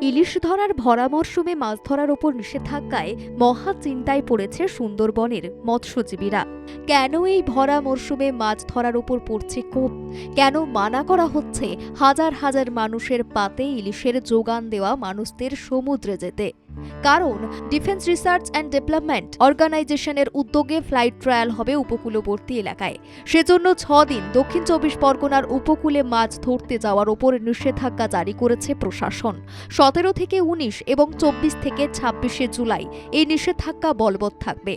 ইলিশ ধরার ভরা মরশুমে মাছ ধরার ওপর নিষেধাজ্ঞায় মহা চিন্তায় পড়েছে সুন্দরবনের মৎস্যজীবীরা। কেন এই ভরা মরশুমে মাছ ধরার ওপর পড়ছে কোপ? কেন মানা করা হচ্ছে হাজার হাজার মানুষের পাতে ইলিশের যোগান দেওয়া মানুষদের সমুদ্রে যেতে? কারণ ডিফেন্স রিসার্চ অ্যান্ড ডেভেলপমেন্ট অর্গানাইজেশনের উদ্যোগে ফ্লাইট ট্রায়াল হবে উপকূলবর্তী এলাকায়। সেজন্য ছ দিন দক্ষিণ চব্বিশ পরগনার উপকূলে মাছ ধরতে যাওয়ার ওপর নিষেধাজ্ঞা জারি করেছে প্রশাসন। সতেরো থেকে উনিশ এবং চব্বিশ থেকে ছাব্বিশে জুলাই এই নিষেধাজ্ঞা বলবৎ থাকবে।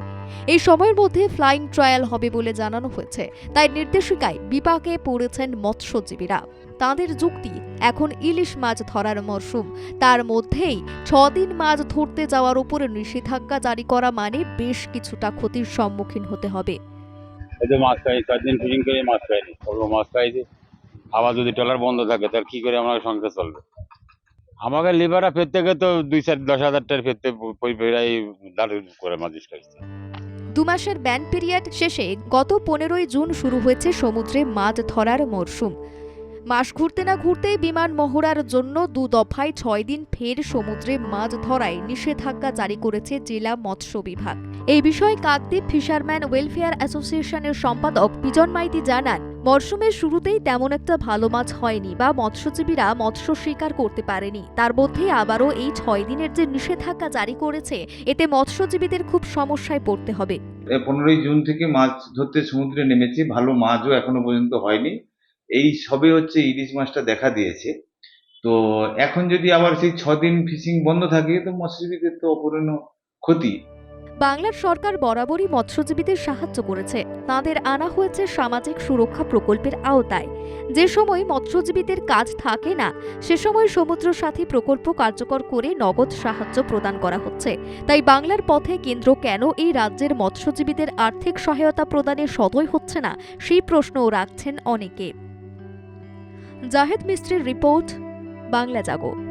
এই সময়ের মধ্যে ফ্লাইং ট্রায়াল হবে বলে জানানো হয়েছে। তাই নির্দেশিকায় বিপাকে পড়েছেন মৎস্যজীবীরা। তাঁদের যুক্তি এখন ইলিশ মাছ ধরার মরশুম। তার মধ্যেই ছদিন মাছ ধরতে যাওয়ার উপরে নিষেধাজ্ঞা জারি করা মানে বেশ কিছুটা ক্ষতির সম্মুখীন হতে হবে। মাছ খাই দিন ফিশিং করে মাছ খাইনি মাছ খাইছি। আবার যদি ট্রলার বন্ধ থাকে তাহলে কি করে আমার সংসার চলবে? আমাকে লিভাররা ফের থেকে তো দুই চার দশ হাজার টাকার ফেরতে প্রায় দাঁড় করে খাইছে। দু মাসের ব্যান পিরিয়ড শেষে গত পনেরোই জুন শুরু হয়েছে সমুদ্রে মাছ ধরার মরশুম। মাস ঘুরতে না ঘুরতেই বিমান মহড়ার জন্য দু দফায় ছয় দিন ফের সমুদ্রে মাছ ধরায় নিষেধাজ্ঞা জারি করেছে জেলা মৎস্য বিভাগ। এই বিষয়ে কাকদ্বীপ ফিশারম্যান ওয়েলফেয়ার অ্যাসোসিয়েশনের সম্পাদক বিজন মাইতি জানান, মরশুমের শুরুতেই তেমন একটা ভালো মাছ হয়নি বা মৎস্যজীবীরা মৎস্য শিকার করতে পারেনি। তার মধ্যে আবারও এই ছয় দিনের যে নিষেধাজ্ঞা জারি করেছে, এতে মৎস্যজীবীদের খুব সমস্যায় পড়তে হবে। পনেরোই জুন থেকে মাছ ধরতে সমুদ্রে নেমেছি, ভালো মাছও এখনও পর্যন্ত হয়নি। এই সবে হচ্ছে ইলিশ মাছটা দেখা দিয়েছে। তো এখন যদি আবার সেই দিন ফিশিং বন্ধ থাকে, তো মৎস্যজীবীদের তো অপূরণীয় ক্ষতি। বাংলার সরকার বরাবরই মৎস্যজীবীদের সাহায্য করেছে। তাদের আনা হয়েছে সামাজিক সুরক্ষা প্রকল্পের আওতায়। যে সময় মৎস্যজীবীদের কাজ থাকে না, সে সময় সমুদ্র সাথী প্রকল্প কার্যকর করে নগদ সাহায্য প্রদান করা হচ্ছে। তাই বাংলার পথে কেন্দ্র কেন এই রাজ্যের মৎস্যজীবীদের আর্থিক সহায়তা প্রদানে সদয় হচ্ছে না, সেই প্রশ্নও রাখছেন অনেকে। জাহেদ মিস্ত্রির রিপোর্ট বাংলা জাগো।